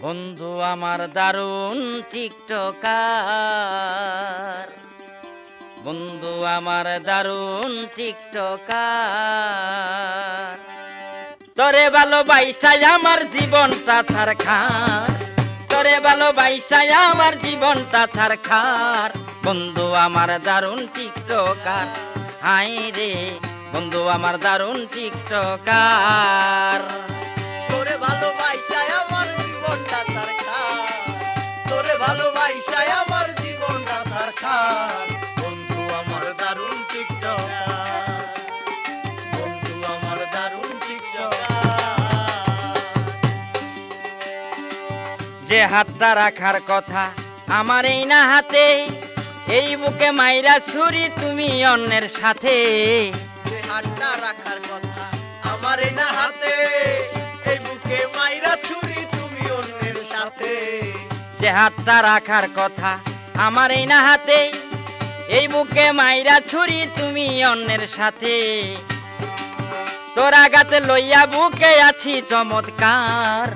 বন্ধু আমার দারুণ টিকটকার। বন্ধু আমার দারুণ টিকটকার। তরে ভালোবাইসাই আমার জীবনটা খার তরে ভালোবাইসাই আমার জীবনটা খার বন্ধু আমার দারুণ টিকটকার। হাই রে, বন্ধু আমার দারুণ টিকটকার। যে হাতটা রাখার কথা, আমার এই না এই বুকে মাইরা ছুরি তুমি অন্যের সাথে। যে হাতটা রাখার কথা, আমার এই না হাতে। এই বুকে মাইরা ছুরি তুমি অন্যের সাথে। যে হাতটা রাখার কথা আমার এই না হাতে এই বুকে মাইরা ছুরি তুমি অন্যের সাথে। তোরা গাতে লইয়া বুকে আছি চমৎকার।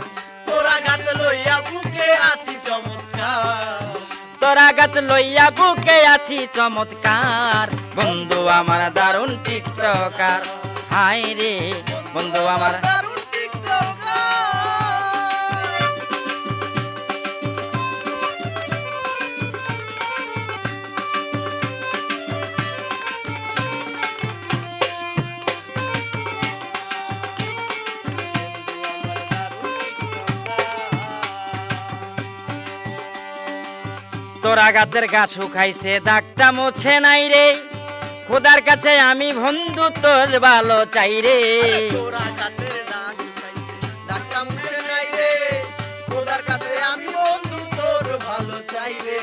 তোরা লইয়া বুকে আছি চমৎকার। তোরা লইয়া বুকে আছি চমৎকার। বন্ধু আমার দারুণ টিকটকার। হাই রে বন্ধু আমার দারুণ তোরা গাতের গা শুকাইছে দাগটা মোছে নাই রে। খোদার কাছে আমি বন্ধু তোর ভালো চাই রে। তোরা গাছের দাগ দাগটা মুছে নাই রে। খোদার কাছে আমি বন্ধু তোর ভালো চাই রে।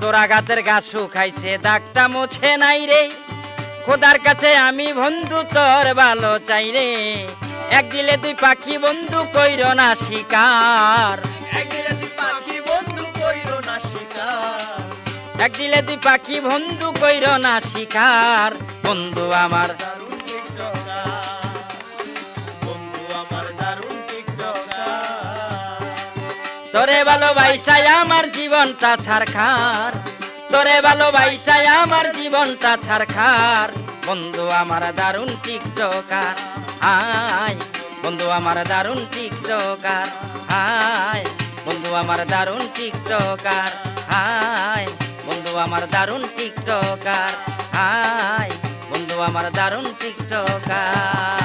তোরা গাতের গা শুকাইছে দাগটা মোছে নাই রে। খোদার কাছে আমি বন্ধু তোর ভালো চাই রে। এক দিলে দুই পাখি বন্ধু কইর না শিকার। একদিলে তুই এক দিলে দুই পাখি বন্ধু কইর না শিকার। বন্ধু আমার। তোরে ভালোবাসায় আমার জীবনটা ছারখার। তোরে ভালোবাসায় আমার জীবনটা ছারখার। বন্ধু আমার দারুণ টিকটকার। আয় বন্ধু আমার দারুণ টিকটকার। আয় বন্ধু আমার দারুণ টিকটকার। আয় বন্ধু আমার দারুণ টিকটকার। আয় বন্ধু আমার দারুণ টিকটকার।